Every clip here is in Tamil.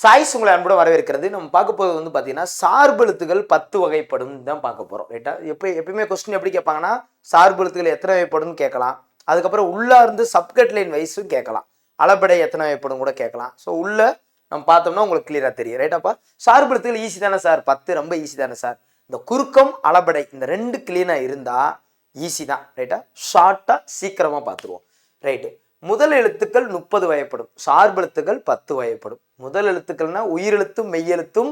சாய்ஸ் உங்களை அன்புடன் வரவேற்கிறது. நம்ம பார்க்க போகிறது வந்து பார்த்தீங்கன்னா சார்பெழுத்துகள் பத்து வகைப்படும் தான் பார்க்க போகிறோம் ரைட்டா எப்போ எப்பயுமே கொஸ்டின் எப்படி கேட்பாங்கன்னா சார்பெழுத்துகள் எத்தனை வகைப்படும்னு கேட்கலாம். அதுக்கப்புறம் உள்ளார்ந்து சப்கட் லைன் வைஸும் கேட்கலாம். அளபடை எத்தனை வகைப்படும் கூட கேட்கலாம். ஸோ உள்ள நம்ம பார்த்தோம்னா உங்களுக்கு கிளியராக தெரியும் ரைட்டாப்பா சார்பெழுத்துகள் ஈஸி தானே சார் பத்து ரொம்ப ஈஸி தானே சார் இந்த குறுக்கம் அளபடை இந்த ரெண்டு கிளீனாக இருந்தால் ஈஸி தான் ரைட்டா ஷார்ட்டாக சீக்கிரமாக பார்த்துருவோம் ரைட்டு முதல் எழுத்துக்கள் முப்பது வயப்படும். சார்பெழுத்துக்கள் பத்து வயப்படும். முதல் எழுத்துக்கள்னா உயிரெழுத்தும் மெய்யெழுத்தும்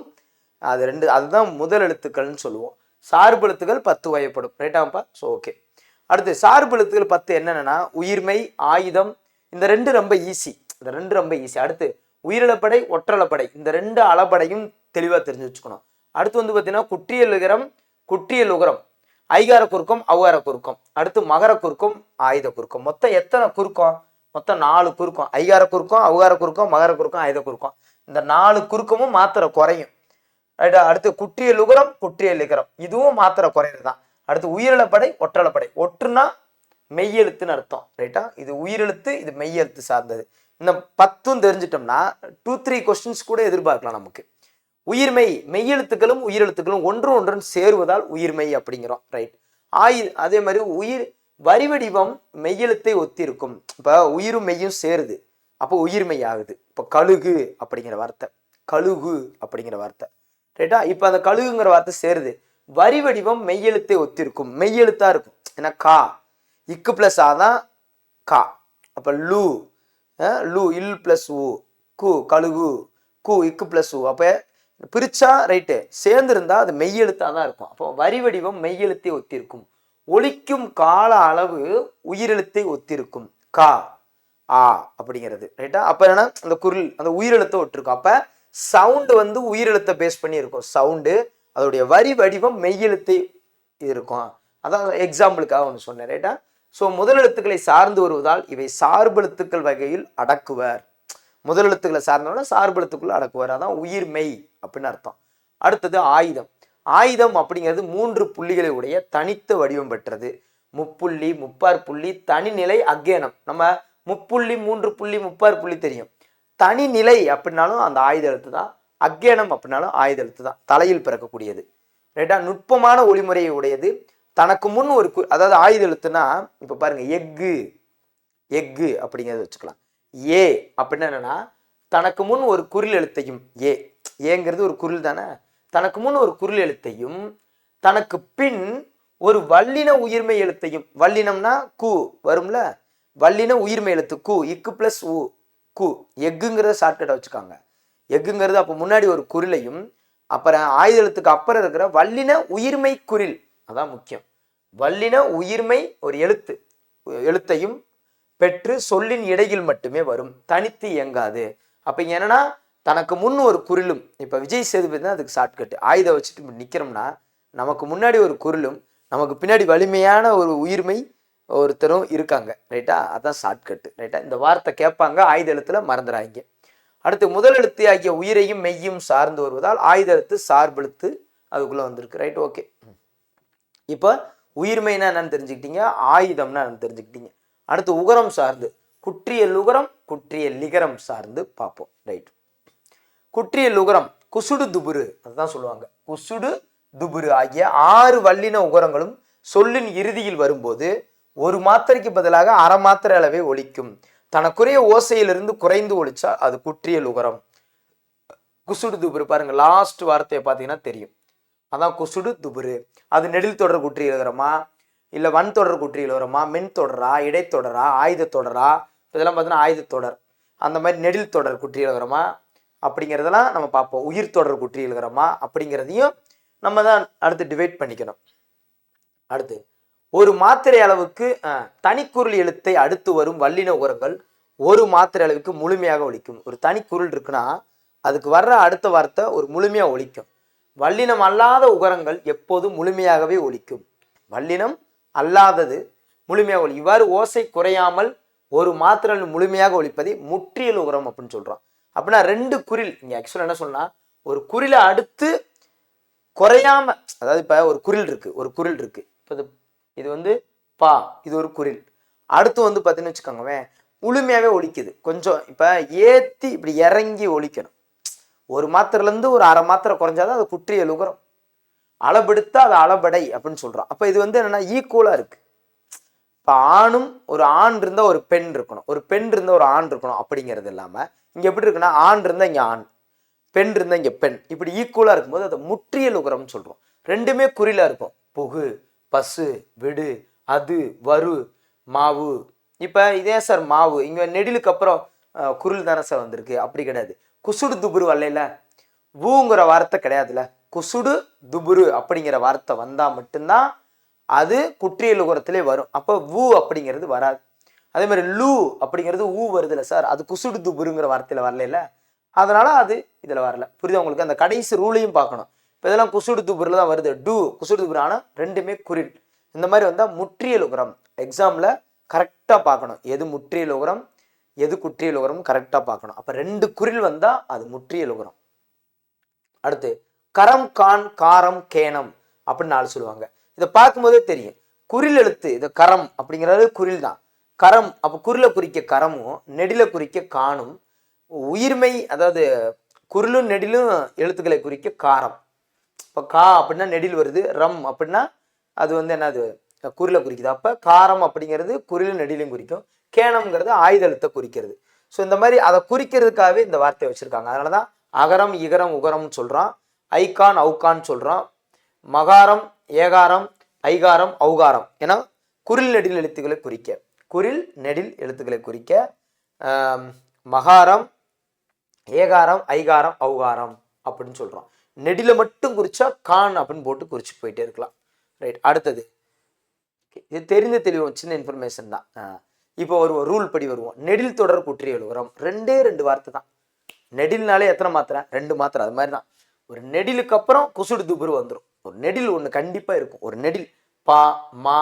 அது ரெண்டு அதுதான் முதல் எழுத்துக்கள்னு சொல்லுவோம். சார்பெழுத்துக்கள் பத்து வயப்படும். ரைட்டாப்பா ஸோ ஓகே அடுத்து சார்பெழுத்துக்கள் பத்து என்னென்னா உயிர்மை ஆயுதம் இந்த ரெண்டு ரொம்ப ஈஸி இந்த ரெண்டு ரொம்ப ஈஸி அடுத்து உயிரிழப்படை ஒற்றளப்படை இந்த ரெண்டு அளப்படையும் தெளிவாக தெரிஞ்சு வச்சுக்கணும். அடுத்து வந்து பார்த்தீங்கன்னா குற்றியல் உகரம் குற்றியல் உகரம். ஐகார குறுக்கம் அவ்வார குறுக்கம். அடுத்து மகர குறுக்கம் ஆயுத குறுக்கம். மொத்தம் எத்தனை குறுக்கம்? மொத்தம் நாலு குறுக்கம். ஐகார குறுக்கம் அவகார குறுக்கம் மகர குறுக்கம் ஆயுத குறுக்கம். இந்த நாலு குறுக்கமும் மாத்திரை குறையும். ரைட்டா? அடுத்து குற்றியல் லுகரம் குற்றியல் லிகரம். இதுவும் மாத்திரை குறையிறது தான் அடுத்து உயிரிழப்படை ஒற்றளப்படை ஒற்றுனா மெய்யெழுத்துன்னு அர்த்தம். ரைட்டா? இது உயிரெழுத்து இது மெய்யெழுத்து சார்ந்தது. இந்த பத்தும் தெரிஞ்சிட்டோம்னா டூ த்ரீ கொஸ்டின்ஸ் கூட எதிர்பார்க்கலாம் நமக்கு. உயிர்மெய் மெய்யெழுத்துக்களும் உயிரெழுத்துக்களும் ஒன்று ஒன்றுன்னு சேருவதால் உயிர்மெய் அப்படிங்கிறோம். ரைட்? ஆயு அதே மாதிரி உயிர் வரி வடிவம் மெய்யெழுத்தை ஒத்திருக்கும். இப்போ உயிரும் மெய்யும் சேருது. அப்போ உயிர்மெய் ஆகுது. இப்போ கழுகு அப்படிங்கிற வார்த்தை. கழுகு அப்படிங்கிற வார்த்தை. ரைட்டா இப்போ அந்த கழுகுங்கிற வார்த்தை சேருது. வரி வடிவம் மெய்யெழுத்தை ஒத்திருக்கும். மெய்யெழுத்தா இருக்கும். ஏன்னா கா. இக்கு பிளஸ் ஆ தான் கா. அப்போ லூ. லூ இல் பிளஸ் ஊ கு கழுகு. கு இக்கு பிளஸ் ஊ அப்போ பிரிச்சா ரைட்டு சேர்ந்திருந்தா அது மெய்யெழுத்தாக தான் இருக்கும். அப்போ வரி வடிவம் மெய்யெழுத்தை ஒத்திருக்கும். ஒழிக்கும் கால அளவு உயிரெழுத்தை ஒத்திருக்கும். கா ஆ அப்படிங்கிறது ரைட்டா அப்போ என்னன்னா அந்த குரல் அந்த உயிரெழுத்தை ஒட்டிருக்கும். அப்போ சவுண்டு வந்து உயிரெழுத்தை பேஸ் பண்ணி இருக்கும். சவுண்டு அதோடைய வரி வடிவம் மெய்யெழுத்தை இருக்கும். அதான் எக்ஸாம்பிளுக்காக ஒன்று சொன்னேன் ரைட்டா ஸோ முதலெழுத்துக்களை சார்ந்து வருவதால் இவை சார்பெழுத்துக்கள் வகையில் அடக்குவர். முதலெழுத்துக்களை சார்ந்தவன சார்பெழுத்துக்குள்ள அடக்குவர். அதான் உயிர் மெய் அப்படின்னு அர்த்தம். அடுத்தது ஆயுதம். ஆயுதம் அப்படிங்கிறது மூன்று புள்ளிகளை உடைய தனித்த வடிவம் பெற்றது. முப்புள்ளி முப்பார் புள்ளி தனிநிலை அக்கேனம் நம்ம முப்புள்ளி மூன்று புள்ளி முப்பார் புள்ளி தெரியும். தனிநிலை அப்படின்னாலும் அந்த ஆயுத எழுத்து தான். அக்கேனம் அப்படின்னாலும் ஆயுத எழுத்து தான். தலையில் பிறக்கக்கூடியது. ரைட்டா நுட்பமான ஒளிமுறையை உடையது. தனக்கு முன் ஒரு கு அதாவது ஆயுத எழுத்துனா இப்போ பாருங்க எஃகு. எஃகு அப்படிங்கிறத வச்சுக்கலாம். ஏ அப்படின்னு என்னன்னா தனக்கு முன் ஒரு குரில் எழுத்தையும் ஏ. ஏங்கிறது ஒரு குரில் தானே? தனக்கு முன் ஒரு குரல் எழுத்தையும் தனக்கு பின் ஒரு வல்லின உயிர்மை எழுத்தையும். வல்லினம்னா கு வரும்ல? வல்லின உயிர்மை எழுத்து கு. இக்கு பிளஸ் உ கு. எக்குங்கிறத ஷார்ட்கட்டை வச்சுக்காங்க. எக்குங்கிறது அப்போ முன்னாடி ஒரு குரிலையும் அப்புறம் ஆயுத எழுத்துக்கு அப்புறம் இருக்கிற வல்லின உயிர்மை குரில். அதான் முக்கியம். வல்லின உயிர்மை ஒரு எழுத்து எழுத்தையும் பெற்று சொல்லின் இடையில் மட்டுமே வரும். தனித்து இயங்காது. அப்போ என்னன்னா தனக்கு முன் ஒரு குரிலும் இப்போ விஜய் சேதுபதி தான் அதுக்கு ஷார்ட்கட் ஆயுதம் வச்சுட்டு நிற்கிறோம்னா நமக்கு முன்னாடி ஒரு குரிலும் நமக்கு பின்னாடி வலிமையான ஒரு உயிர்மை ஒருத்தரும் இருக்காங்க. ரைட்டா அதான் ஷார்ட்கட்டு ரைட்டா இந்த வார்த்தை கேட்பாங்க ஆயுத எழுத்துல மறந்துடாங்க அடுத்து முதல் எழுத்து ஆகிய உயிரையும் மெய்யும் சார்ந்து வருவதால் ஆயுத எழுத்து சார்பெழுத்து அதுக்குள்ள வந்திருக்கு. ரைட் ஓகே இப்போ உயிர்மைனா என்னன்னு தெரிஞ்சுக்கிட்டீங்க ஆயுதம்னா என்னன்னு தெரிஞ்சுக்கிட்டீங்க. அடுத்து உகரம் சார்ந்து குற்றியல் உகரம் குற்றிய லிகரம் சார்ந்து பார்ப்போம். ரைட் குற்றியல் உகரம் குசுடு துபுரு அதுதான் சொல்லுவாங்க. குசுடு துபுரு ஆகிய ஆறு வல்லின உகரங்களும் சொல்லின் இறுதியில் வரும்போது ஒரு மாத்திரைக்கு பதிலாக அரை மாத்திரை அளவே ஒழிக்கும். தனக்குரிய ஓசையிலிருந்து குறைந்து ஒழிச்சா அது குற்றியல் உகரம் குசுடு துபுரு பாருங்க லாஸ்ட் வார்த்தையை பார்த்தீங்கன்னா தெரியும். அதான் குசுடு துபுரு. அது நெடில் தொடர் குற்றி எழுதுறமா இல்லை வன் தொடர் குற்றி எழுதுறமா மென் தொடரா? இடைத்தொடரா? ஆயுத தொடரா? இதெல்லாம் பார்த்தீங்கன்னா ஆயுத தொடர். அந்த மாதிரி நெடில் தொடர் குற்றி எழுதுறமா அப்படிங்கிறதெல்லாம் நம்ம பார்ப்போம். உயிர் தொடர் குற்றி அப்படிங்கிறதையும் நம்ம தான் அடுத்து டிவைட் பண்ணிக்கணும். அடுத்து ஒரு மாத்திரை அளவுக்கு தனிக்குருள் எழுத்தை அடுத்து வரும் வல்லின உரங்கள் ஒரு மாத்திரை அளவுக்கு முழுமையாக ஒழிக்கும் ஒரு தனிக்குருள் இருக்குன்னா அதுக்கு வர்ற அடுத்த வார்த்தை ஒரு முழுமையாக ஒழிக்கும் வல்லினம் அல்லாத உகரங்கள் எப்போதும் முழுமையாகவே ஒழிக்கும் வல்லினம் அல்லாதது முழுமையாக ஒழி இவ்வாறு ஓசை குறையாமல் ஒரு மாத்திரை முழுமையாக ஒழிப்பதை முற்றியல் உகரம் அப்படின்னு சொல்கிறோம் அப்படின்னா ரெண்டு குரில். இங்கே ஆக்சுவலாக என்ன சொன்னால் ஒரு குரிலை அடுத்து குறையாம அதாவது இப்போ ஒரு குரில் இருக்கு ஒரு குரில் இருக்கு. இப்போ இது இது வந்து பா இது ஒரு குரில். அடுத்து வந்து பார்த்தீங்கன்னு வச்சுக்கோங்கவேன் முழுமையாகவே ஒழிக்குது கொஞ்சம் இப்போ ஏற்றி இப்படி இறங்கி ஒழிக்கணும் ஒரு மாத்திரைலேருந்து ஒரு அரை மாத்திரை குறைஞ்சாதான் அது குற்றிய லுகரம். அளபெடுத்து அது அளபடை அப்படின்னு சொல்கிறோம் அப்போ இது வந்து என்னென்னா ஈக்குவலாக இருக்குது இப்போ ஆணும் ஒரு ஆண் இருந்தால் ஒரு பெண் இருக்கணும். ஒரு பெண் இருந்தால் ஒரு ஆண் இருக்கணும் அப்படிங்கிறது இல்லாமல் இங்கே எப்படி இருக்குன்னா ஆண் இருந்தால் இங்கே ஆண் பெண் இருந்தால் இங்கே பெண். இப்படி ஈக்குவலாக இருக்கும்போது அதை முற்றியல் உகரம்னு சொல்கிறோம் ரெண்டுமே குறிலாக இருக்கும். புகு பசு விடு அது வரு மாவு. இப்போ இதே சார் மாவு. இங்கே நெடிலுக்கு அப்புறம் குருள் குரில் தானே சார் வந்திருக்கு. அப்படி கிடையாது. குசுடு துபுரு வரலையில ஊங்கிற வார்த்தை கிடையாதுல்ல. குசுடு துபுரு அப்படிங்கிற வார்த்தை வந்தால் மட்டும்தான் அது குற்றியல் உகரத்திலே வரும். அப்போ ஊ அப்படிங்கிறது வராது. அதே மாதிரி லூ அப்படிங்கிறது ஊ வருதுல்ல சார். அது குசுடு துபுருங்கிற வார்த்தையில் வரல அதனால அது இதில் வரல. புரியுது உங்களுக்கு? அந்த கடைசி ரூலையும் பார்க்கணும். இப்போ இதெல்லாம் குசுடு துபுரில் தான் வருது. டூ குசுடு துபுரு ஆனால் ரெண்டுமே குரில். இந்த மாதிரி வந்தால் முற்றியல் உகரம் எக்ஸாமில் கரெக்டாக பார்க்கணும். எது முற்றியல் உகரம் எது குற்றியல் உகரம் கரெக்டாக பார்க்கணும். அப்போ ரெண்டு குரில் வந்தால் அது முற்றியல் உகரம் அடுத்து கரம் கான் காரம் கேனம் அப்படின்னு நாலு சொல்லுவாங்க. இதை பார்க்கும்போதே தெரியும். குரில் எழுத்து இது கரம் அப்படிங்கிறது குரில் தான். கரம் அப்போ குரில குறிக்க கரமும் நெடில குறிக்க காணும் உயிர்மை அதாவது குரிலும் நெடிலும் எழுத்துக்களை குறிக்க காரம். இப்போ கா அப்படின்னா நெடில் வருது ரம் அப்படின்னா அது வந்து என்னது? குரில குறிக்குது. அப்போ காரம் அப்படிங்கிறது குரிலும் நெடிலும் குறிக்கும். கேணம்ங்கிறது ஆயுத எழுத்தை குறிக்கிறது. ஸோ இந்த மாதிரி அதை குறிக்கிறதுக்காகவே இந்த வார்த்தையை வச்சுருக்காங்க. அதனால தான் அகரம் இகரம் உகரம்னு சொல்கிறோம் ஐகான் அவுகான் சொல்கிறோம் மகாரம் ஏகாரம் ஐகாரம் ஔகாரம் ஏன்னா குரில் நெடில் எழுத்துக்களை குறிக்க. குரில் நெடில் எழுத்துக்களை குறிக்க மகாரம் ஏகாரம் ஐகாரம் ஔகாரம் அப்படின்னு சொல்கிறோம் நெடில மட்டும் குறிச்சா கான் அப்படின்னு போட்டு குறிச்சு போயிட்டே இருக்கலாம். ரைட் அடுத்தது. இது தெரிந்து தெளிவோம் சின்ன இன்ஃபர்மேஷன் தான். இப்போ ஒரு ரூல் படி வருவோம். நெடில் தொடர் குற்றிய உரம் ரெண்டே ரெண்டு வார்த்தை தான். நெடில்னாலே எத்தனை மாத்திரை? ரெண்டு மாத்திரை அது மாதிரி தான் ஒரு நெடிலுக்கு அப்புறம் குசுடு துபுரு வந்துடும் ஒரு நெடில் ஒன்று கண்டிப்பாக இருக்கும். ஒரு நெடில். பா மா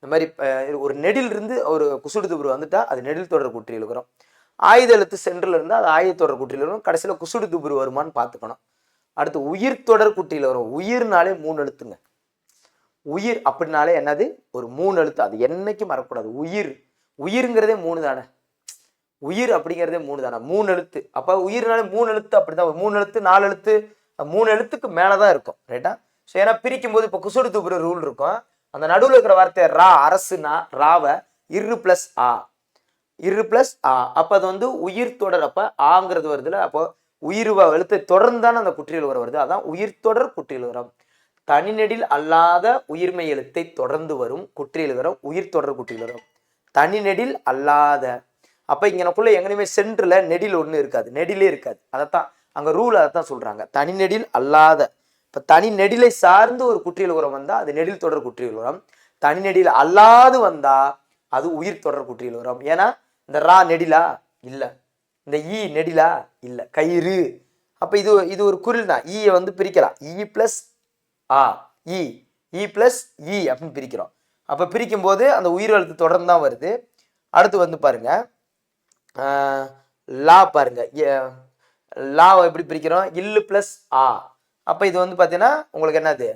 இந்த மாதிரி ஒரு நெடில் இருந்து ஒரு குசுடு துபுரு வந்துட்டா அது நெடில் தொடர் குற்றி எழுகிறோம் ஆயுத எழுத்து சென்றில் இருந்தால் அது ஆயுத தொடர் குற்றியில் வரும். கடைசியில் குசுடு துபுரு வருமான்னு பார்த்துக்கணும். அடுத்து உயிர் தொடர் குட்டியில் வரும். உயிர்னாலே மூணு எழுத்துங்க. உயிர் அப்படின்னாலே என்னது? ஒரு மூணு எழுத்து. அது என்னைக்கும் மறக்கக்கூடாது உயிர். உயிர்ங்கிறதே மூணு தானே. உயிர் அப்படிங்கிறதே மூணு தானே. மூணு எழுத்து. அப்போ உயிர்னாலே மூணு எழுத்து அப்படிதான். ஒரு மூணு எழுத்து நாலு எழுத்து. மூணு எழுத்துக்கு மேலே தான் இருக்கும் ரைட்டா ஸோ ஏன்னா பிரிக்கும் போது இப்போ குசுடு துப்புற ரூல் இருக்கும். அந்த நடுவில் இருக்கிற வார்த்தை ரா அரசுனா ராவை இரு ப்ளஸ் ஆ. இரு ப்ளஸ் ஆ. அப்போ அது வந்து உயிர் தொடர் அப்போ ஆங்கிறது வருதுல அப்போ உயிர் வ- எழுத்தை தொடர்ந்து தானே அந்த குற்றியல் உரம் வருது. அதான் உயிர் தொடர் குற்றியல் உரம் தனிநெடில் அல்லாத உயிர்மை எழுத்தை தொடர்ந்து வரும் குற்றியல் உரம் உயிர் தொடர் குற்றியல் உரம் தனிநெடில் அல்லாத. அப்போ இங்கே இங்கனக்குள்ள எங்கேயுமே சென்றில் நெடில் ஒன்று இருக்காது. நெடிலே இருக்காது. அதைத்தான் அங்கே ரூல் அதைத்தான் சொல்கிறாங்க தனிநெடில் அல்லாத. இப்போ தனி நெடிலை சார்ந்து ஒரு குற்றியல் உரம் வந்தால் அது நெடில் தொடர் குற்றியல் உரம். தனி நெடில் அல்லாது வந்தால் அது உயிர் தொடர் குற்றியல் உரம். ஏன்னா இந்த ரா நெடிலா? இல்லை. இந்த ஈ நெடிலா? இல்லை. கயிறு. அப்போ இது இது ஒரு குரில் தான் ஈயை வந்து பிரிக்கலாம். இ ப்ளஸ் ஆ இ இ ப்ளஸ் இ அப்படின்னு பிரிக்கிறோம். அப்போ பிரிக்கும்போது அந்த உயிர் எழுத்து தொடர்ந்து தான் வருது. அடுத்து வந்து பாருங்க. லா பாருங்க. எ- லாவை எப்படி பிரிக்கிறோம்? இல்லு ப்ளஸ் ஆ. அப்போ இது வந்து பார்த்தீங்கன்னா உங்களுக்கு என்னது?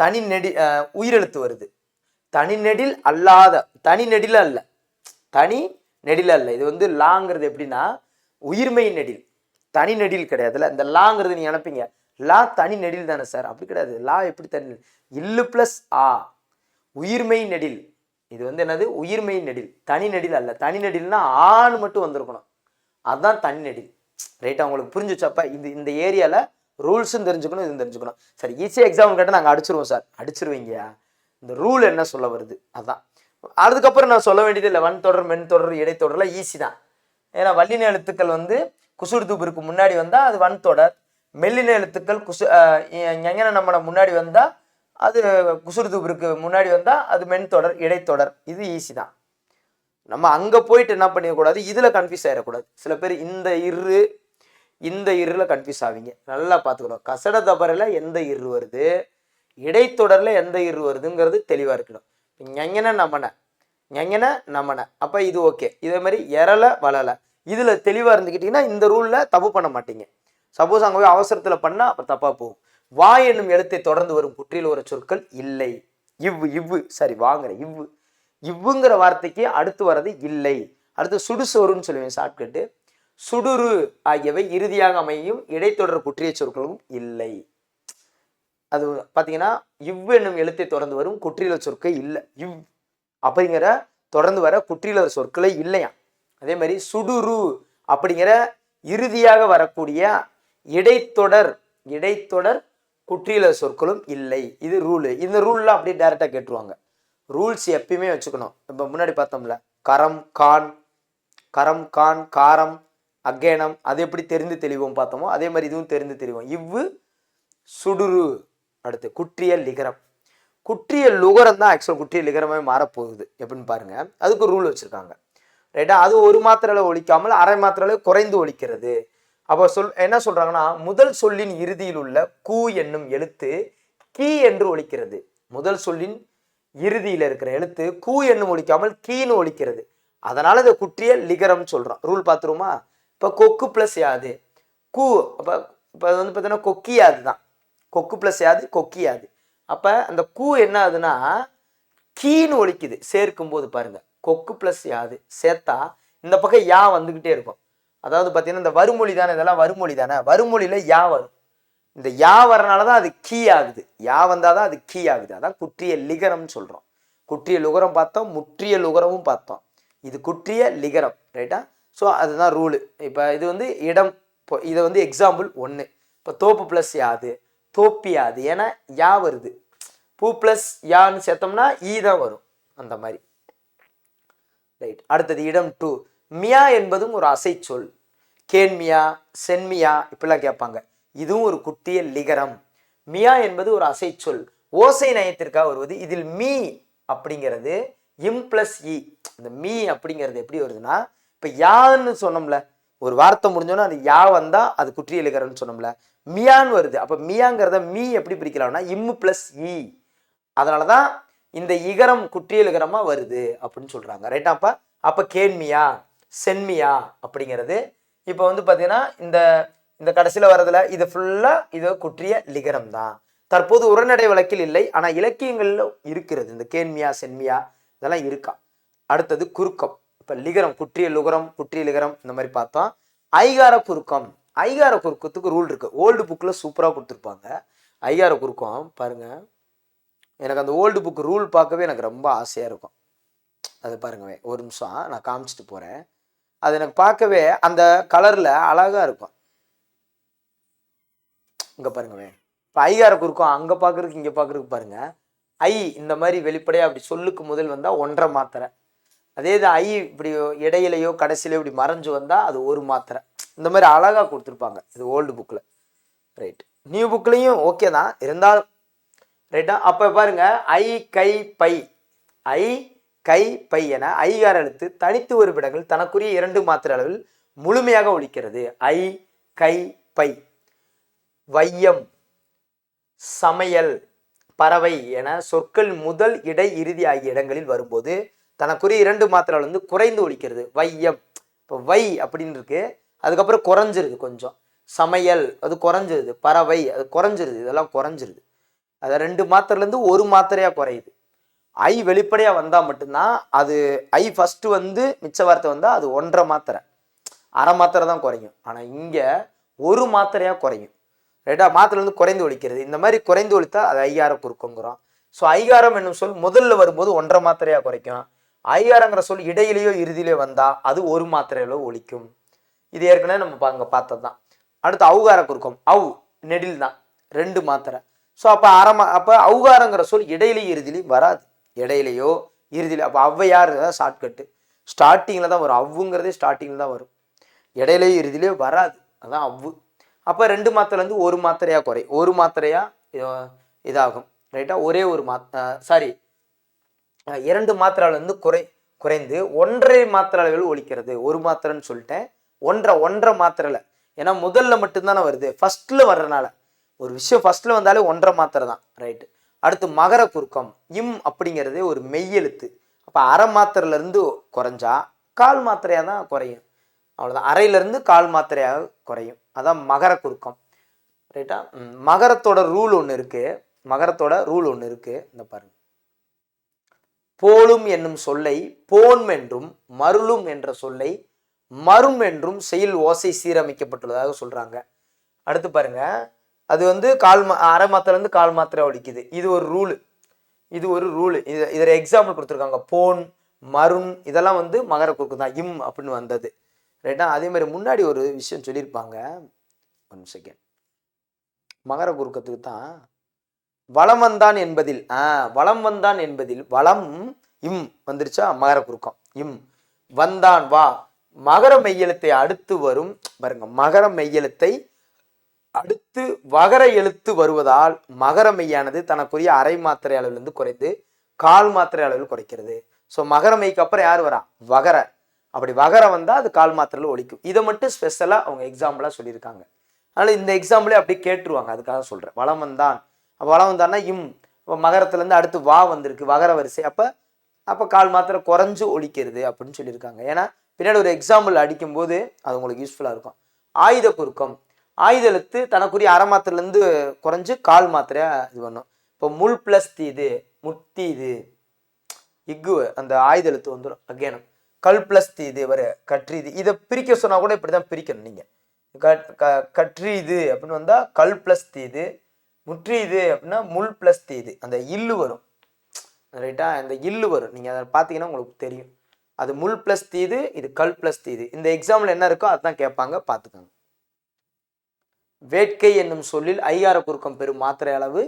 தனி நெடி உயிரெழுத்து வருது. தனி நெடில் அல்லாத தனி நெடில அல்ல. தனி நெடில அல்ல. இது வந்து லாங்கிறது எப்படின்னா உயிர்மை நெடில். தனி நெடில் கிடையாதுல்ல இந்த லாங்கிறது நீங்க நினைப்பீங்க. லா தனி நெடில் தானே சார்? அப்படி கிடையாது. லா எப்படி தனி இல்லு ப்ளஸ் ஆ. உயிர்மை நெடில். இது வந்து என்னது? உயிர்மை நெடில். தனி நெடில் அல்ல. தனி நெடில்னா ஆண் மட்டும் வந்திருக்கணும். அதுதான் தனி நெடில். ரைட்டா உங்களுக்கு புரிஞ்சுச்சப்ப இது இந்த ஏரியாவில் ரூல்ஸும் தெரிஞ்சுக்கணும் இதுவும் தெரிஞ்சுக்கணும். சரி ஈஸியாக எக்ஸாம் கேட்டால் நாங்கள் அடிச்சிருவோம் சார் அடிச்சிருவீங்கயா இந்த ரூல் என்ன சொல்ல வருது? அதான். அதுக்கப்புறம் நான் சொல்ல வேண்டியது இல்லை. வன் தொடர் மென் தொடர் இடைத்தொடர்லாம் ஈஸி தான். ஏன்னா வல்லின எழுத்துக்கள் வந்து குசுடு தூபிற்கு முன்னாடி வந்தால் அது வன் தொடர். மெல்லின எழுத்துக்கள் குசு எங்கன நம்மளை முன்னாடி வந்தால் அது குசுடு தூபிற்கு முன்னாடி வந்தால் அது மென் தொடர் இடைத்தொடர் இது ஈஸி தான். நம்ம அங்கே போயிட்டு என்ன பண்ணிடக்கூடாது? இதில் கன்ஃபியூஸ் ஆகிடக்கூடாது சில பேர் இந்த இரு இந்த இருல கன்ஃபியூஸ் ஆவீங்க. நல்லா பார்த்துக்கணும் கசட தபரில் எந்த இரு வருது? இடைத்தொடரில் எந்த இரு வருதுங்கிறது தெளிவாக இருக்கணும். ஞங்கன நமன. ஞங்கன நமன. அப்போ இது ஓகே இதே மாதிரி எரல வளல இதில் தெளிவாக இருந்துக்கிட்டிங்கன்னா இந்த ரூலில் தப்பு பண்ண மாட்டீங்க. சப்போஸ் அங்கே போய் அவசரத்தில் பண்ணால் அப்போ தப்பாக போகும். வா என்னும் எழுத்தை தொடர்ந்து வரும் குற்றியில் ஒரு சொற்கள் இல்லை. இவ்வு இவ்வு. சரி வாங்குற. இவ்வு. இவ்வுங்கிற வார்த்தைக்கு அடுத்து வர்றது இல்லை. அடுத்து சுடுசோறுன்னு சொல்லுவேன் ஷார்ட்கட்டு சுடுரு ஆகியவை இறுதியாக அமையும் இடைத்தொடர் குற்றிய சொற்களும் இல்லை. அது பார்த்தீங்கன்னா இவ் என்னும் எழுத்தை தொடர்ந்து வரும் குற்றியல சொற்கள் இல்லை. இவ் அப்படிங்கிற தொடர்ந்து வர குற்றியலர் சொற்களே இல்லையா அதே மாதிரி சுடுரு அப்படிங்கிற இறுதியாக வரக்கூடிய இடைத்தொடர் இடைத்தொடர் குற்றியலர் சொற்களும் இல்லை. இது ரூலு. இந்த ரூல்லாம் அப்படியே டைரெக்டாக கேட்டுருவாங்க. ரூல்ஸ் எப்பயுமே வச்சுக்கணும். இப்போ முன்னாடி பார்த்தோம்ல கரம் கான் கரம் கான் காரம் அக்கேனம் அது எப்படி தெரிந்து தெளிவோம் பார்த்தோமோ அதே மாதிரி இதுவும் தெரிந்து தெளிவோம். இவ்வு சுடுரு அடுத்து குற்றிய லிகரம். குற்றிய லுகரம் தான் ஆக்சுவல் குற்றிய லிகரமே மாறப்போகுது எப்படின்னு பாருங்க. அதுக்கு ரூல் வச்சுருக்காங்க. ரைட்டா அது ஒரு மாத்திரையில் ஒழிக்காமல் அரை மாத்திரையில குறைந்து ஒழிக்கிறது. அப்போ சொல் என்ன சொல்கிறாங்கன்னா முதல் சொல்லின் இறுதியில் உள்ள கூ என்னும் எழுத்து கீ என்று ஒழிக்கிறது. முதல் சொல்லின் இறுதியில் இருக்கிற எழுத்து கூ என்னும் ஒழிக்காமல் கீன்னு ஒழிக்கிறது. அதனால இதை குற்றிய லிகரம் சொல்கிறான் ரூல் பார்த்துருமா இப்போ கொக்கு ப்ளஸ் யாது. கூ அப்போ இப்போ அது வந்து பார்த்தீங்கன்னா கொக்கியாது தான். கொக்கு ப்ளஸ் யாது கொக்கியாது. அப்போ அந்த கூ என்ன ஆகுதுன்னா கீன்னு ஒழிக்குது சேர்க்கும் போது கொக்கு ப்ளஸ் யாது சேர்த்தா இந்த பக்கம் யா வந்துக்கிட்டே இருக்கும். அதாவது பார்த்தீங்கன்னா இந்த வறுமொழி தானே இதெல்லாம் வறுமொழி தானே. வருமொழியில் யா வரும். இந்த யா வரனால தான் அது கீ ஆகுது. யா வந்தால் தான் அது கீ ஆகுது. அதான் குற்றிய லிகரம்னு சொல்கிறோம் குற்றிய லுகரம் பார்த்தோம் முற்றிய லுகரமும் பார்த்தோம். இது குற்றிய லிகரம் ரைட்டா ஸோ அதுதான் ரூலு இப்போ இது வந்து இடம் இப்போ இதை வந்து எக்ஸாம்பிள் ஒன்று இப்போ தோப்பு ப்ளஸ் யாது தோப்பி யாது ஏன்னா யா வருது. பூ ப்ளஸ் யான்னு சேர்த்தோம்னா ஈ தான் வரும் அந்த மாதிரி. ரைட் அடுத்தது இடம் டூ மியா என்பதும் ஒரு அசை சொல். கேன்மியா சென்மியா இப்படிலாம் கேட்பாங்க. இதுவும் ஒரு குட்டிய லிகரம். மியா என்பது ஒரு அசை சொல். ஓசை நயத்திற்காக வருவது இதில் மீ அப்படிங்கிறது இம் பிளஸ் இ இந்த மீ அப்படிங்கிறது எப்படி வருதுன்னா இப்போ யான்னு சொன்னோம்ல ஒரு வார்த்தை முடிஞ்சோன்னா அது யா வந்தால் அது குற்றிய சொன்னோம்ல மியான்னு வருது. அப்போ மியாங்கிறத மீ எப்படி பிரிக்கலாம்னா இம்மு ப்ளஸ் இ. அதனால தான் இந்த இகரம் குற்றியலுகரமா வருது அப்படின்னு சொல்றாங்க. ரைட்டாப்பா அப்போ கேன்மியா சென்மியா அப்படிங்கிறது. இப்போ வந்து பார்த்தீங்கன்னா இந்த இந்த கடைசியில் வரதுல இது ஃபுல்லாக இது குற்றிய லிகரம் தான். தற்போது உரைநடை வழக்கில் இல்லை ஆனால் இலக்கியங்களில் இருக்கிறது இந்த கேன்மியா சென்மியா இதெல்லாம் இருக்கா. அடுத்தது குறுக்கம். இப்போ லிகரம் குற்றிய லுகரம் குற்றிய லிகரம் இந்த மாதிரி பார்த்தோம் ஐகார குறுக்கம். ஐகார குறுக்கத்துக்கு ரூல் இருக்குது ஓல்டு புக்கில் சூப்பராக கொடுத்துருப்பாங்க. ஐகார குறுக்கம் பாருங்கள் எனக்கு அந்த ஓல்டு புக் ரூல் பார்க்கவே எனக்கு ரொம்ப ஆசையாக இருக்கும். அது பாருங்க ஒரு நிமிஷம் நான் காமிச்சிட்டு போகிறேன் அது எனக்கு பார்க்கவே அந்த கலரில் அழகாக இருக்கும். இங்கே பாருங்கவே. இப்போ ஐகார குறுக்கம் அங்கே பார்க்குறதுக்கு இங்கே பார்க்குறதுக்கு பாருங்கள் ஐ இந்த மாதிரி வெளிப்படையாக அப்படி சொல்லுக்கு முதல் வந்தால் ஒன்றரை மாத்திரை. அதே இது ஐ இப்படி இடையிலையோ கடைசியிலையோ இப்படி மறைஞ்சு வந்தால் அது ஒரு மாத்திரை. இந்த மாதிரி அழகாக கொடுத்துருப்பாங்க இது ஓல்டு புக்கில் ரைட் நியூ புக்லேயும் ஓகே தான். இருந்தாலும் ரைட்டா அப்போ பாருங்க ஐ கை பை. ஐ கை பை என ஐகார எழுத்து தனித்து ஒரு விடங்கள் தனக்குரிய இரண்டு மாத்திரை அளவில் முழுமையாக ஒழிக்கிறது. ஐ கை பை. வையம் சமையல் பறவை என சொற்கள் முதல் இடை இறுதி ஆகிய இடங்களில் வரும்போது தனக்குரிய இரண்டு மாத்திரைகள் வந்து குறைந்து ஒழிக்கிறது. வையம். இப்போ வை அப்படின்னு இருக்கு. அதுக்கப்புறம் குறைஞ்சிருது கொஞ்சம். சமையல் அது குறைஞ்சிருது. பறவை அது குறைஞ்சிருது. இதெல்லாம் குறைஞ்சிருது. அது ரெண்டு மாத்திரைலேருந்து ஒரு மாத்திரையாக குறையுது. ஐ வெளிப்படையாக வந்தால் மட்டும்தான் அது ஐ ஃபஸ்ட்டு வந்து மிச்ச வார்த்தை வந்தால் அது ஒன்றரை மாத்திரை. அரை மாத்திரை தான் குறையும். ஆனால் இங்கே ஒரு மாத்திரையாக குறையும். ரைட்டா மாத்திரை வந்து குறைந்து ஒழிக்கிறது. இந்த மாதிரி குறைந்து ஒழித்தா அது ஐகாரம் குறுக்கங்கிறோம். ஸோ ஐகாரம் என்னும் சொல் முதல்ல வரும்போது ஒன்றரை மாத்திரையாக குறைக்கும். ஐகாரங்கிற சொல் இடையிலேயோ இறுதியிலேயோ வந்தால் அது ஒரு மாத்திரையிலோ ஒழிக்கும். இது ஏற்கனவே நம்ம அங்கே பார்த்தது தான் அடுத்து அவுகார குறுக்கம். அவு நெடில் தான். ரெண்டு மாத்திரை. ஸோ அப்போ அறமா அப்போ அவுகாரங்கிற சொல் இடையிலேயும் இறுதியிலையும் வராது. இடையிலையோ இறுதியில் அப்போ ஔவையார் தான் ஷார்ட்கட்டு. ஸ்டார்டிங்கில் தான் வரும். அவ்வுங்கிறதே ஸ்டார்டிங்கில் தான் வரும். இடையிலையும் இறுதியிலேயே வராது. அதான் அவ்வு. அப்போ ரெண்டு மாத்திரைலேருந்து ஒரு மாத்திரையாக குறை. ஒரு மாத்திரையாக இதாகும். ரைட்டாக ஒரே ஒரு மாத் சாரி இரண்டு மாத்திரையிலேருந்து குறை குறைந்து ஒன்றரை மாத்திரை அளவில் ஒழிக்கிறது. ஒரு மாத்திரைன்னு சொல்லிட்டேன். ஒன்றரை ஒன்றரை மாத்திரையில். ஏன்னா முதல்ல மட்டும்தானே வருது. ஃபர்ஸ்ட்ல வர்றதுனால ஒரு விஷயம் ஃபர்ஸ்ட்ல வந்தாலே ஒன்றரை மாத்திரை தான். ரைட்டு அடுத்து மகர குறுக்கம் இம் அப்படிங்கிறது ஒரு மெய்யெழுத்து அப்போ அரை மாத்திரையில இருந்து குறைஞ்சா கால் மாத்திரையாக தான் குறையும். அவ்வளோதான் அரையிலேருந்து கால் மாத்திரையாக குறையும். அதான் மகர குறுக்கம். ரைட்டா மகரத்தோட ரூல் ஒன்று இருக்குது மகரத்தோட ரூல் ஒன்று இருக்குது இந்த பாருங்க. போலும் என்னும் சொல்லை போன் என்றும் மருளும் என்ற சொல்லை மரும் என்றும் செயல் ஓசை சீரமைக்கப்பட்டுள்ளதாக சொல்றாங்க. அடுத்து பாருங்க. அது வந்து கால் மா அரை மாத்திரைலேருந்து கால் மாத்திரை ஒழிக்குது இது ஒரு ரூலு. இது ஒரு ரூலு. இது இதில் எக்ஸாம்பிள் கொடுத்துருக்காங்க. போன் மருண் இதெல்லாம் வந்து மகர குறுக்கு தான். இம் அப்படின்னு வந்தது. ரைட்டா அதே மாதிரி முன்னாடி ஒரு விஷயம் சொல்லியிருப்பாங்க. ஒன் செகண்ட் மகர குறுக்கத்துக்கு தான் வளம் வந்தான் என்பதில் ஆ வளம் வந்தான் என்பதில் வளம் இம் வந்துருச்சா? மகர குறுக்கம். இம் வந்தான் வா. மகர மெய்யெழுத்தை அடுத்து வரும் பாருங்க மகர மெய்யெழுத்தை அடுத்து வகர எழுத்து வருவதால் மகர மெய்யானது தனக்குரிய அரை மாத்திரை அளவிலிருந்து குறைந்து கால் மாத்திரை அளவில் குறைக்கிறது. ஸோ மகர மெய்க்கு அப்புறம் யார் வரா? வகர. அப்படி வகர வந்தால் அது கால் மாத்திரையில் ஒழிக்கும். இதை மட்டும் ஸ்பெஷலாக அவங்க எக்ஸாம்பிளாக சொல்லியிருக்காங்க. அதனால் இந்த எக்ஸாம்பிளே அப்படியே கேட்டுருவாங்க. அதுக்காக சொல்கிறேன் வளம் வந்தான். வளம் வந்தான்னா இம் மகரத்துலேருந்து அடுத்து வா வந்திருக்கு வகர வரிசை. அப்போ அப்போ கால் மாத்திரை குறைஞ்சு ஒழிக்கிறது அப்படின்னு சொல்லியிருக்காங்க. ஏன்னா பின்னாடி ஒரு எக்ஸாம்பிள் அடிக்கும்போது அது உங்களுக்கு யூஸ்ஃபுல்லாக இருக்கும். ஆயுத குறுக்கம். ஆயுத எழுத்து தனக்குரிய அரை மாத்திரைலேருந்து குறைஞ்சு கால் மாத்திரையாக இது பண்ணும். இப்போ முள் ப்ளஸ் தீது இது இக்கு அந்த ஆயுத எழுத்து வந்துடும் அகேனம். கல் ப்ளஸ் தீது வர இது. இதை பிரிக்க சொன்னால் கூட இப்படி தான் பிரிக்கணும் நீங்கள் கட் க கற்றீது அப்படின்னு வந்தால் கல் ப்ளஸ் தீது முற்றீது அப்படின்னா முள் ப்ளஸ் தீது. அந்த இல்லு வரும். ரைட்டா அந்த இல்லு வரும். நீங்கள் அதை பார்த்தீங்கன்னா உங்களுக்கு தெரியும். அது முள் ப்ளஸ் தீது இது கல் ப்ளஸ் தீது. இந்த எக்ஸாமில் என்ன இருக்கோ அதுதான் கேட்பாங்க பார்த்துக்கோங்க. வேட்கை என்னும் சொல்லில் ஐயார குறுக்கம் பெறும் மாத்திரை அளவு.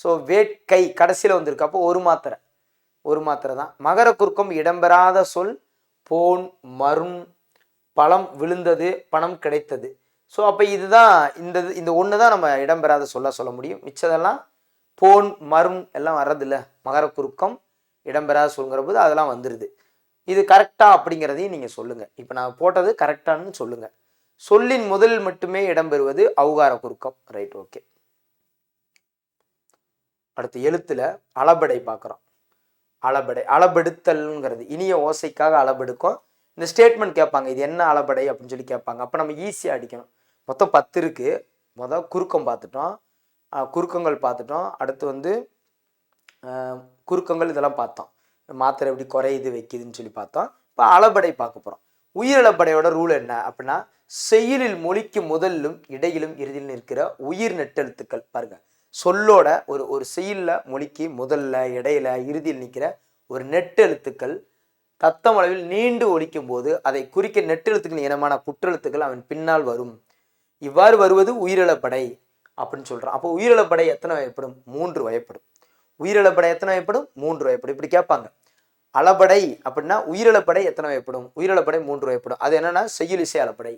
ஸோ வேட்கை கடைசியில் வந்திருக்கு அப்போ ஒரு மாத்திரை. ஒரு மாத்திரை தான். மகர குறுக்கம் இடம்பெறாத சொல் போன் மரும் பழம் விழுந்தது பணம் கிடைத்தது. ஸோ அப்போ இதுதான் இந்த இது- இந்த ஒன்று தான் நம்ம இடம்பெறாத சொல்ல சொல்ல முடியும். மிச்சதெல்லாம் போன் மரும் எல்லாம் வர்றதில்ல. மகர குறுக்கம் இடம்பெறாத சொல்லுங்கிற போது அதெல்லாம் வந்துடுது இது கரெக்டா அப்படிங்கிறதையும் நீங்கள் சொல்லுங்கள் இப்போ நான் போட்டது கரெக்டானு சொல்லுங்கள் சொல்லின் முதலில் மட்டுமே இடம்பெறுவது அவுகார குறுக்கம். ரைட் ஓகே அடுத்து எழுத்துல அளபடை பார்க்குறோம் அளபடை அளபெடுத்தல்ங்கிறது. இனிய ஓசைக்காக அளபெடுக்கும். இந்த ஸ்டேட்மெண்ட் கேட்பாங்க இது என்ன அளபடை அப்படின்னு சொல்லி கேட்பாங்க. அப்போ நம்ம ஈஸியாக அடிக்கணும். மொத்தம் பத்து இருக்கு. மொதல் குறுக்கம் பார்த்துட்டோம். குறுக்கங்கள் பார்த்துட்டோம். அடுத்து வந்து குறுக்கங்கள் இதெல்லாம் பார்த்தோம். மாத்திரை எப்படி குறையுது வைக்குதுன்னு சொல்லி பார்த்தோம். இப்போ அளபடை பார்க்க போகிறோம் உயிரிழப்படையோட ரூல் என்ன? அப்படின்னா செயலில் மொழிக்கு முதலிலும் இடையிலும் இறுதியில் நிற்கிற உயிர் நெட்டெழுத்துக்கள் பாருங்கள் சொல்லோட ஒரு ஒரு செயலில் மொழிக்கு முதல்ல இடையில இறுதியில் நிற்கிற ஒரு நெட்டெழுத்துக்கள் தத்தமளவில் நீண்டு ஒழிக்கும் போது அதை குறிக்க நெட்டெழுத்துக்கள் இனமான குற்றெழுத்துக்கள் அவன் பின்னால் வரும். இவ்வாறு வருவது உயிரிழப்படை அப்படின்னு சொல்கிறோம் அப்போ உயிரிழப்படை எத்தனை வகைப்படும்? மூன்று வகைப்படும். உயிரிழப்படை எத்தனை வயப்படும் மூன்று வயப்படும் இப்படி கேட்பாங்க. அளபடை அப்படின்னா உயிரிழப்படை எத்தனை வயப்படும் உயிரிழப்படை மூன்று வகைப்படும். அது என்னன்னா செய்யுலிசை இசை அளப்படை.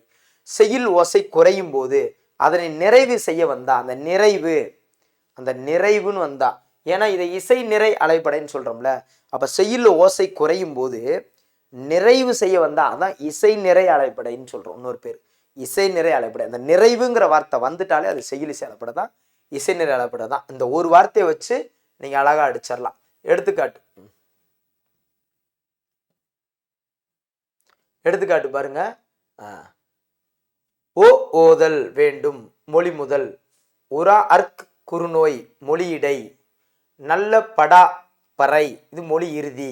செய்யுள் ஓசை குறையும் போது அதனை நிறைவு செய்ய வந்தா அந்த நிறைவு அந்த நிறைவுன்னு வந்தா ஏன்னா இதை இசை நிறை அலைப்படைன்னு சொல்றோம்ல அப்ப செய்யுள் ஓசை குறையும் போது நிறைவு செய்ய வந்தா அதான் இசை நிறை அலைப்படைன்னு சொல்றோம். இன்னொரு பேர். இசை நிறை அலைப்படை அந்த நிறைவுங்கிற வார்த்தை வந்துட்டாலே அது செயல் இசை அலைப்படை தான். இசை நிறை அலைப்படை தான். இந்த ஒரு வார்த்தையை வச்சு நீங்க அழகா அடிச்சிடலாம். எடுத்துக்காட்டு. எடுத்துக்காட்டு பாருங்க. ஓ ஓதல் வேண்டும் மொழி முதல். உரா அர்க் குறுநோய் மொழியிடை நல்ல படா பறை. இது மொழி இறுதி.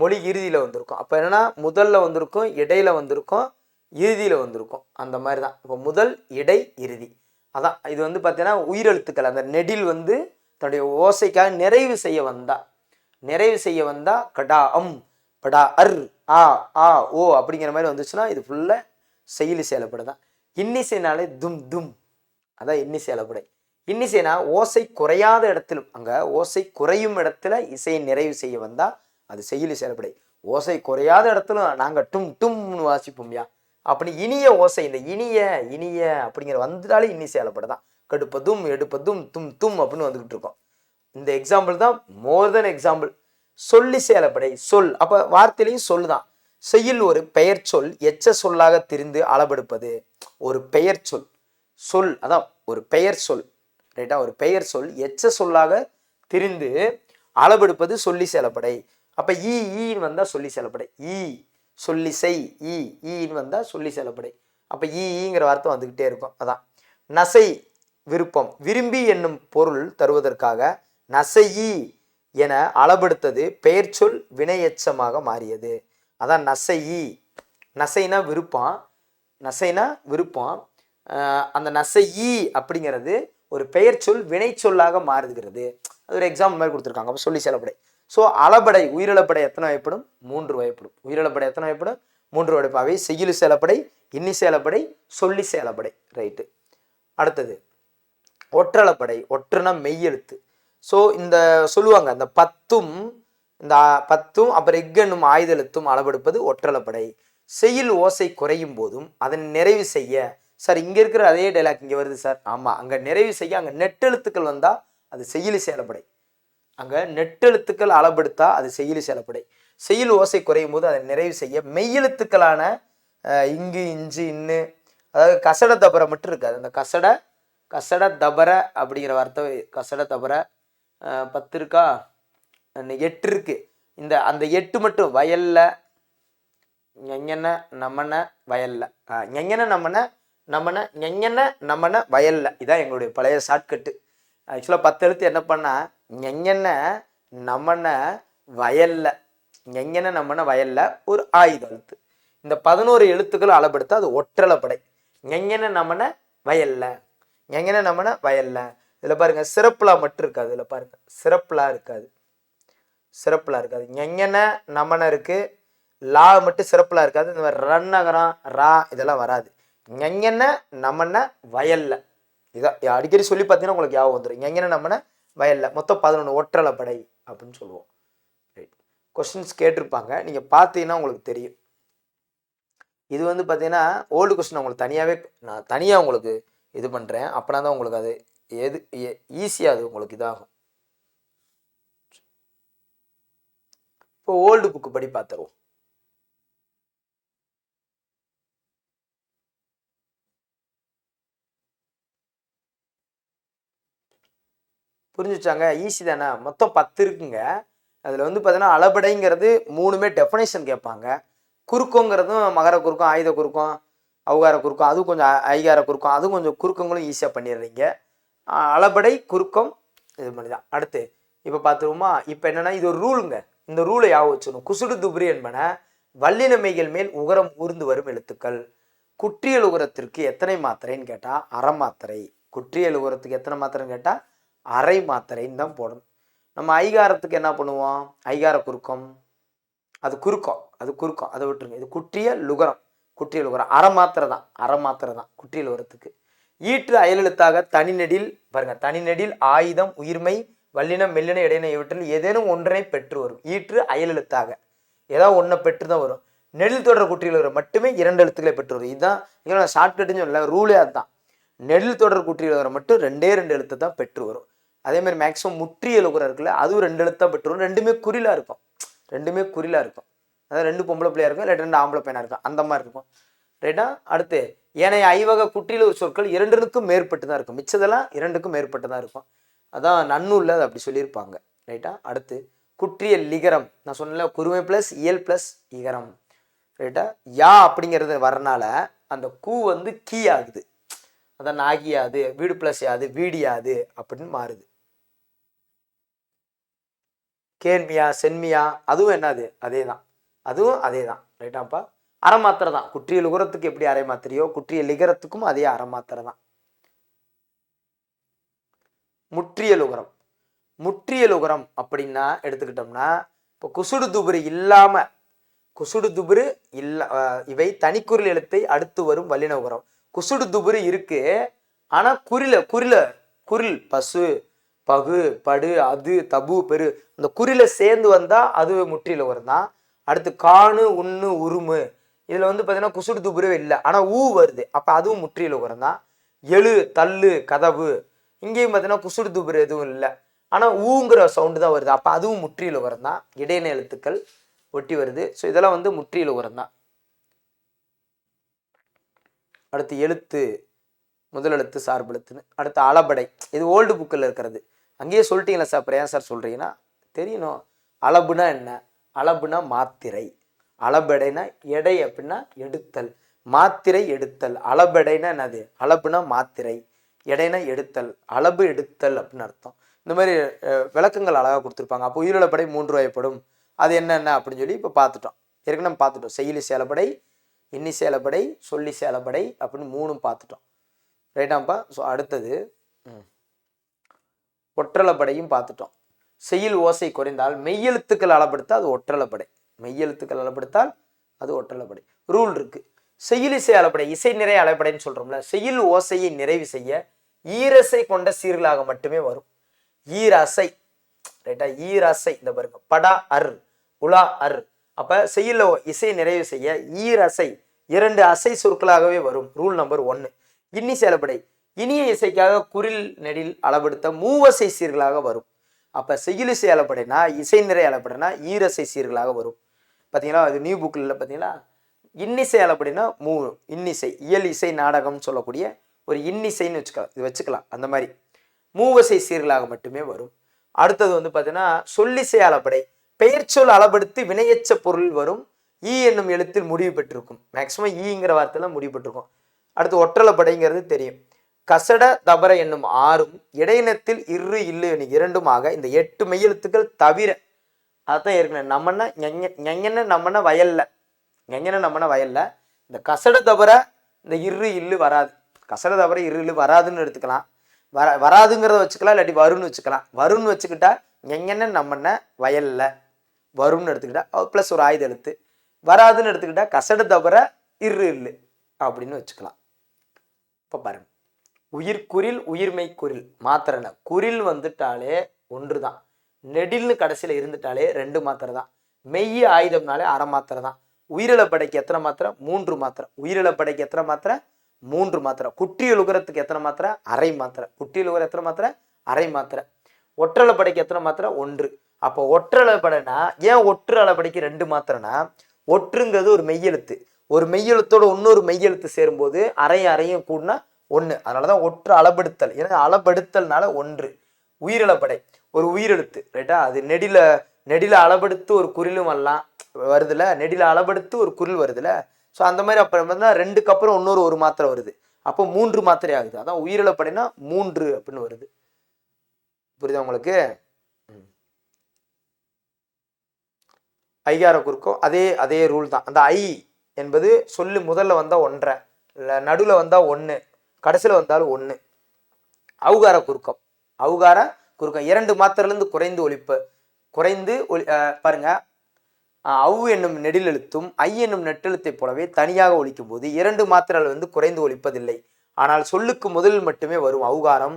மொழி இறுதியில் வந்திருக்கும். அப்போ என்னென்னா முதல்ல வந்திருக்கும் இடையில வந்திருக்கும் இறுதியில் வந்திருக்கும். அந்த மாதிரி தான் இப்போ முதல் இடை இறுதி. அதான் இது வந்து பார்த்தீங்கன்னா உயிரெழுத்துக்கள். அந்த நெடில் வந்து தன்னுடைய ஓசைக்காக நிறைவு செய்ய வந்தா. நிறைவு செய்ய வந்தா கடா அம் படா அர் ஆ ஆ ஓ அப்படிங்கிற மாதிரி வந்துச்சுன்னா இது ஃபுல்லாக செயலி செயலப்படை தான். இன்னிசைனாலே தும் தும். அதான் இன்னிசை அளப்படை இன்னிசைனா ஓசை குறையாத இடத்திலும் அங்கே ஓசை குறையும் இடத்துல இசையை நிறைவு செய்ய வந்தால் அது செயலி செயலப்படை. ஓசை குறையாத இடத்துல நாங்கள் டும் டும்னு வாசிப்போம்யா அப்படி இனிய ஓசை இந்த இனிய இனிய அப்படிங்கிற வந்துட்டாலே இன்னிசை அளப்படை தான் கடுப்பதும் எடுப்பதும் தும் தும் அப்படின்னு வந்துகிட்டு இருக்கோம். இந்த எக்ஸாம்பிள் தான் மோர் தென் எக்ஸாம்பிள் சொல்லி சேலப்படை சொல். அப்போ வார்த்தையிலையும் சொல் தான் செய்யுள் ஒரு பெயர் சொல் எச்ச சொல்லாக திரிந்து அளபெடுப்பது ஒரு பெயர் சொல். சொல் அதான் ஒரு பெயர் சொல். ரைட்டா ஒரு பெயர் சொல் எச்ச சொல்லாக திரிந்து அளபெடுப்பது சொல்லி சேலப்படை அப்போ ஈ ஈன்னு வந்தால் சொல்லி சேலப்படை ஈ சொல்லி செய் ஈ ஈன்னு வந்தால் சொல்லி செலப்படை அப்போ ஈ ஈங்கிற வார்த்தை வந்துக்கிட்டே இருக்கும். அதான். நசை விருப்பம். விரும்பி என்னும் பொருள் தருவதற்காக நசையி என அளபெடுத்தது பெயர் சொல் வினையெச்சமாக மாறியது. அதான் நசையி. நசைனா விருப்பம். நசைனா விருப்பம். அந்த நசையி அப்படிங்கிறது ஒரு பெயர் சொல் வினை சொல்லாக மாறுகிறது. அது ஒரு எக்ஸாம்பிள் மாதிரி கொடுத்துருக்காங்க. அப்போ சொல்லி செலப்படை ஸோ அளபடை உயிரிழப்படை எத்தனை வகைப்படும்? மூன்று வகைப்படும். உயிரிழப்படை எத்தனை வகைப்படும்? மூன்று வகைப்படும். அவை சேலப்படை இன்னி சேலப்படை சொல்லி சேலப்படை ரைட்டு அடுத்தது ஒற்றளப்படை ஒற்றுனா மெய்யெழுத்து. ஸோ இந்த சொல்லுவாங்க அந்த பத்தும் இந்த பத்தும் அப்புறம் எக்கென்னும் ஆயுதெழுத்தும் அளவெடுப்பது ஒற்றளப்படை செய்யுள் ஓசை குறையும் போதும் அதன் நிறைவு செய்ய. சார் இங்கே இருக்கிற அதே டைலாக் இங்கே வருது சார் ஆமாம் அங்கே நிறைவு செய்ய அங்கே நெட்டெழுத்துக்கள் வந்தால் அது செய்யுளி சேலப்படை அங்கே நெட்டெழுத்துக்கள் அளபெடுத்தா அது செய்யுளி சேலப்படை செய்யுள் ஓசை குறையும் போது அதை நிறைவு செய்ய மெய்யெழுத்துக்களான இங்கு இஞ்சு இன்னு அதாவது கசட தபரை மட்டும் இருக்காது. அந்த கசட கசட தபர அப்படிங்கிற வார்த்தை கசட தபர பத்து இருக்கா? எட்டு இருக்கு. இந்த அந்த எட்டு மட்டும் வயல்ல ஞெஞன நமன வயல்ல. ஞெஞன நமன நமன ஞெஞன நமன வயல்ல. இதான் எங்களுடைய பழைய ஷார்ட்கட்டு ஆக்சுவலாக பத்து எழுத்து என்ன பண்ணால் ஞெஞன நமன வயல்ல ஞெஞன நமன வயல்ல ஒரு ஆயுத எழுத்து. இந்த பதினோரு எழுத்துக்கள் அளபெடுத்தா அது ஒற்றளப்படை ஞெஞன நமன வயல்ல ஞெஞன நமன வயல்ல. இதில் பாருங்க சிறப்புலா மட்டும் இருக்காது இதில் பாருங்க. சிறப்புலா இருக்காது. சிறப்புலா இருக்காது. ஞெஞன நமன இருக்கு லா மட்டும் சிறப்புலா இருக்காது. இந்த மாதிரி ரன்னகரம் ரா இதெல்லாம் வராது. ஞெஞன நமன வயல்ல. இதான் அடிக்கடி சொல்லி பார்த்தீங்கன்னா உங்களுக்கு ஞாபகம் வந்துடும் ஞெஞன நமன வயலில். மொத்தம் பதினொன்று ஒற்றலை படை அப்படின்னு சொல்லுவோம். ரைட் கொஸ்டின்ஸ் கேட்டிருப்பாங்க. நீங்கள் பார்த்தீங்கன்னா உங்களுக்கு தெரியும். இது வந்து பார்த்தீங்கன்னா ஓல்டு கொஸ்டின் உங்களுக்கு தனியாகவே நான் தனியாக உங்களுக்கு இது பண்ணுறேன் அப்போனா தான் உங்களுக்கு அது எது ஈஸியாக அது உங்களுக்கு இதாகும். இப்போ ஓல்டு புக்கு படி பார்த்துருவோம். புரிஞ்சுச்சாங்க? ஈஸி தானே? மொத்தம் பத்து இருக்குங்க. அதில் வந்து பார்த்தீங்கன்னா அளபடைங்கிறது மூணுமே டெஃபனேஷன் கேட்பாங்க. குறுக்கோங்கிறதும் மகர குறுக்கம் ஆயுத குறுக்கம் அவுகார குறுக்கம் அதுவும் கொஞ்சம் ஐகார குறுக்கம் அதுவும் கொஞ்சம் குறுக்கங்களும் ஈஸியாக பண்ணிடுறீங்க. அளபடை குறுக்கம் இது மாதிரி தான் அடுத்து இப்போ பார்த்துருவோமா இப்போ என்னென்னா இது ஒரு ரூலுங்க இந்த ரூலை ஞாபகம் வச்சுக்கணும். குசுடு துபுரி என்பன வல்லினமைகள் மேல் உகரம் ஊர்ந்து வரும் எழுத்துக்கள். குற்றியல் உகரத்திற்கு எத்தனை மாத்திரைன்னு கேட்டால் அரை மாத்திரை குற்றியல் உகரத்துக்கு எத்தனை மாத்திரைன்னு கேட்டால் அரை மாத்திரைன்னு தான் போடணும். நம்ம ஐகாரத்துக்கு என்ன பண்ணுவோம்? ஐகார குறுக்கம். அது குறுக்கம். அது குறுக்கம். அதை விட்டுருங்க. இது குற்றிய லுகரம். குற்றிய லுகரம். அரை மாத்திரை தான். அரை மாத்திரை தான். குற்றிய லுகரத்துக்கு. ஈற்று அயலெழுத்தாக தனிநெடில் பாருங்க தனிநெடில் ஆயுதம் உயிர்மை வல்லினம் மெல்லின இடையின இவற்றில் ஏதேனும் ஒன்றை பெற்று வரும். ஈற்று அயலெழுத்தாக. ஏதாவது ஒன்றை பெற்று தான் வரும். நெடில் தொடர் குற்றியில் மட்டுமே இரண்டு எழுத்துக்களை பெற்று வரும். இதுதான் இங்கே ஷார்ட்கட்டுன்னு சொல்லல ரூலே அதுதான். நெடில் தொடர் குற்றியில் வர மட்டும் ரெண்டே ரெண்டு எழுத்து தான் பெற்று வரும். அதே மாதிரி மேக்ஸிமம் முற்றி எழுகுற இருக்குல்ல அதுவும் ரெண்டு எழுத்தா பெற்றுரும். ரெண்டுமே குறிலாக இருக்கும். ரெண்டுமே குறிலாக இருக்கும். அதாவது ரெண்டு பொம்பளை பிள்ளையா இருக்கும் இல்லை ரெண்டு ஆம்பளை பையனாக இருக்கும். அந்த மாதிரி இருக்கும். ரைட்டா அடுத்து ஏனைய ஐவக ஒரு சொற்கள் இரண்டுக்கும் மேற்பட்டு தான் இருக்கும். மிச்சதெல்லாம் இரண்டுக்கும் மேற்பட்டு தான் இருக்கும். அதான் நன்னூல்ல அது அப்படி சொல்லியிருப்பாங்க. ரைட்டா அடுத்து குற்றியல் லிகரம். நான் சொன்னல குருமை ப்ளஸ் இயல் ப்ளஸ் இகரம். ரைட்டா யா அப்படிங்கிறது வரனால அந்த கூ வந்து கீ ஆகுது. அதான் நாகியாது வீடு ப்ளஸ் யாது வீடியாது அப்படின்னு மாறுது. கேன்மியா சென்மியா அதுவும் என்னது? அதே தான் அதுவும் அதே தான் ரைட்டாப்பா அரை மாத்திரை தான் குற்றியல் உகரத்துக்கு எப்படி அரை மாத்திரையோ குற்றியல் லிகரத்துக்கும் அதே அரை மாத்திரை தான் முற்றியல் உகரம் முற்றியல் உகரம் அப்படின்னா எடுத்துக்கிட்டோம்னா இப்போ குசுடு துபுரு இல்லாம குசுடு துபுரு இல்ல இவை தனிக்குரில் எழுத்தை அடுத்து வரும் வல்லின உகரம். குசுடு துபுரு இருக்கு ஆனா குறில குரில குரில் பசு பகு படு அது தபு பெரு. அந்த குறியில் சேர்ந்து வந்தால் அது முற்றியில் வரும் தான் அடுத்து காணு உண்ணு உருமு இதில் வந்து பார்த்தீங்கன்னா குசுடு துபுரவே இல்லை. ஆனால் ஊ வருது. அப்போ அதுவும் முற்றியில் உகரம் தான் எழு தள்ளு கதவு. இங்கேயும் பார்த்தீங்கன்னா குசுடு துபுரு எதுவும் இல்லை. ஆனால் ஊங்கிற சவுண்டு தான் வருது. அப்போ அதுவும் முற்றியில் உகரம் தான் இடையின எழுத்துக்கள் ஒட்டி வருது. ஸோ இதெல்லாம் வந்து முற்றியில் உகரம் தான் அடுத்து எழுத்து. முதல் எழுத்து சார்பு எழுத்துன்னு. அடுத்து அளபடை. இது ஓல்டு புக்கில் இருக்கிறது. அங்கேயே சொல்லிட்டீங்களா சார் அப்புறம் ஏன் சார் சொல்கிறீங்கன்னா தெரியணும். அளபுனா என்ன? அளபுனா மாத்திரை. அளபெடைனா எடை அப்படின்னா எடுத்தல். மாத்திரை எடுத்தல். அளபெடைனா என்னது? அளபுனா மாத்திரை. எடைனா எடுத்தல். அளபு எடுத்தல் அப்படின்னு அர்த்தம். இந்த மாதிரி விளக்கங்கள் அழகாக கொடுத்துருப்பாங்க. அப்போ உயிரிழப்படை மூன்று வகைப்படும். அது என்னென்ன அப்படின்னு சொல்லி இப்போ பார்த்துட்டோம். ஏற்கனவே பார்த்துட்டோம். செயலி சேலப்படை எண்ணி சேலப்படை சொல்லி சேலப்படை அப்படின்னு மூணும் பார்த்துட்டோம். ரைட்டாம்ப்பா. ஸோ அடுத்தது ம். ஒற்றளப்படையும் பார்த்துட்டோம். செய்யுள் ஓசை குறைந்தால் மெய்யெழுத்துக்கள் அளப்படுத்தால் அது ஒற்றளப்படை மெய்யெழுத்துக்கள் அளப்படுத்தால் அது ஒற்றளப்படை ரூல் இருக்கு. செய்யுள் இசை அளப்படை இசை நிறை அளப்படைன்னு சொல்றோம்ல செயல் ஓசையை நிறைவு செய்ய ஈரசை கொண்ட சீர்களாக மட்டுமே வரும். ஈரசை ரைட்டா ஈரசை இந்த பாருங்க படா அர் உலா அர். அப்ப செய்யுள்ள இசை நிறைவு செய்ய ஈரசை இரண்டு அசை சொற்களாகவே வரும். ரூல் நம்பர் ஒன்னு. இன்னி செயலப்படை இனிய இசைக்காக குரில் நெடில் அளவெடுத்த மூவசை சீர்களாக வரும். அப்ப செய்யுளிசை அளப்படைனா இசை நிறை அளப்படைனா ஈரசை சீர்களாக வரும். பார்த்தீங்களா அது நியூ புக்கில் பார்த்தீங்கன்னா பார்த்தீங்களா இன்னிசை அளப்படைனா மூ இன்னிசை இயல் இசை நாடகம்னு சொல்லக்கூடிய ஒரு இன்னிசைன்னு வச்சுக்கலாம் இது வச்சுக்கலாம் அந்த மாதிரி. மூவசை சீர்களாக மட்டுமே வரும். அடுத்தது வந்து பார்த்தீங்கன்னா சொல்லிசை அளப்படை. பெயர்ச்சொல் அளபடுத்து வினையச்ச பொருள் வரும். ஈ என்னும் எழுத்தில் முடிவு பெற்றிருக்கும். மேக்சிமம் ஈங்கிற வார்த்தையில முடிவு பெற்றிருக்கும். அடுத்து ஒற்றளப்படைங்கிறது தெரியும். கசட தபர என்னும் ஆறும் இடையினத்தில் இரு இல்லு எனும் இரண்டுமாக இந்த எட்டு மெய்யெழுத்துக்கள் தவிர அதான் ஏற்கனவே நம்மன்னா ஞெங்கன்னு நம்மனா வயல்ல ஞெங்கன்னு நம்மன வயல்ல இந்த கசட தவிர இந்த இரு இல்லு வராது. கசட தவிர இரு இல்லு வராதுன்னு எடுத்துக்கலாம். வர வராதுங்கிறத வச்சுக்கலாம் இல்லாட்டி வரும்னு வச்சுக்கலாம். வரும்னு வச்சுக்கிட்டா ஞெங்கன்னு நம்மன வயல்ல வரும்னு எடுத்துக்கிட்டா ப்ளஸ் ஒரு ஆயுத எழுத்து. வராதுன்னு எடுத்துக்கிட்டா கசட தவிர இரு இல்லு அப்படின்னு வச்சுக்கலாம். இப்போ பாருங்க. உயிர்குறில் உயிர்மை குரில். மாத்திரன குரில் வந்துட்டாலே ஒன்று தான் நெடில்னு கடைசியில் இருந்துட்டாலே ரெண்டு மாத்திரை தான் மெய்ய ஆயுதம்னாலே அரை மாத்திரை தான் உயிரிழப்படைக்கு எத்தனை மாத்திரை? மூன்று மாத்திரை. உயிரிழப்படைக்கு எத்தனை மாத்திரை? மூன்று மாத்திரை. குட்டி எழுகிறதுக்கு எத்தனை மாத்திரை? அரை மாத்திரை. குட்டி எழுகிற எத்தனை மாத்திரை? அரை மாத்திரை. ஒற்றளப்படைக்கு எத்தனை மாத்திரை? ஒன்று. அப்போ ஒற்றளப்படைனா ஏன் ஒற்று அளப்படைக்கு ரெண்டு மாத்திரைனா ஒற்றுங்கிறது ஒரு மெய்யெழுத்து. ஒரு மெய்யெழுத்தோட இன்னொரு மெய்யெழுத்து சேரும்போது அரை அறையும் கூடனா ஒன்று அதனால தான் ஒற்று அளபடுத்தல். ஏன்னா அளபடுத்தல்னால ஒன்று. உயிரிழப்படை. ஒரு உயிரெழுத்து ரைட்டா அது நெடில நெடில அளபடுத்து ஒரு குரிலும் வரலாம். வருதுல? நெடில அளபடுத்து ஒரு குரில் வருதுல? ஸோ அந்த மாதிரி அப்புறம் பார்த்தா ரெண்டுக்கு அப்புறம் இன்னொரு ஒரு மாத்திரை வருது. அப்போ மூன்று மாத்திரை ஆகுது. அதான் உயிரிழப்படைனா மூன்று அப்படின்னு வருது. புரியுதா உங்களுக்கு? ம். ஐகார அதே அதே ரூல் தான். அந்த ஐ என்பது சொல்லு முதல்ல வந்தால் ஒன்றரை. இல்லை நடுவில் வந்தால் ஒன்று கடைசியில் வந்தாலும் ஒன்று அவுகார குறுக்கம். அவுகார குறுக்கம். இரண்டு மாத்திரையிலிருந்து குறைந்து ஒழிப்பு. குறைந்து ஒளி பாருங்க. அவு என்னும் நெடிலெழுத்தும் ஐ என்னும் நெட்டெழுத்தைப் போலவே தனியாக ஒழிக்கும் போது இரண்டு மாத்திரைகள் வந்து குறைந்து ஒழிப்பதில்லை. ஆனால் சொல்லுக்கு முதலில் மட்டுமே வரும் அவுகாரம்.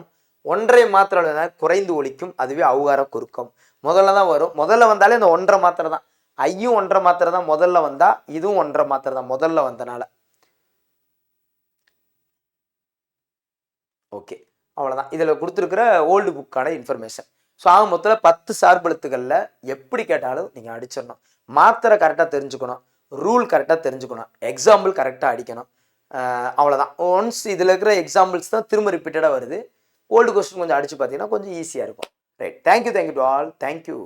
ஒன்றை மாத்திரை குறைந்து ஒழிக்கும் அதுவே அவுகார குறுக்கம். முதல்ல தான் வரும். முதல்ல வந்தாலே இந்த ஒன்றரை மாத்திரை தான். ஐயும் ஒன்றரை மாத்திரை தான் முதல்ல வந்தால் இதுவும் ஒன்றரை மாத்திரை தான் முதல்ல வந்தனால. ஓகே. அவ்வளோதான் இதில் கொடுத்துருக்குற ஓல்டு புக்கான இன்ஃபர்மேஷன் ஸோ ஆக மொத்தத்தில் பத்து சார்பெழுத்துக்களில் எப்படி கேட்டாலும் நீங்கள் அடிச்சிடணும். மாத்திரை கரெக்டாக தெரிஞ்சுக்கணும். ரூல் கரெக்டாக தெரிஞ்சுக்கணும். எக்ஸாம்பிள் கரெக்டாக அடிக்கணும். அவ்வளோதான் ஒன்ஸ் இதில் இருக்கிற எக்ஸாம்பிள்ஸ் தான் திரும்ப ரிப்பீட்டடாக வருது. ஓல்டு கொஸ்டின் கொஞ்சம் அடிச்சு பார்த்தீங்கன்னா கொஞ்சம் ஈஸியாக இருக்கும். Right thank you thank you to all thank you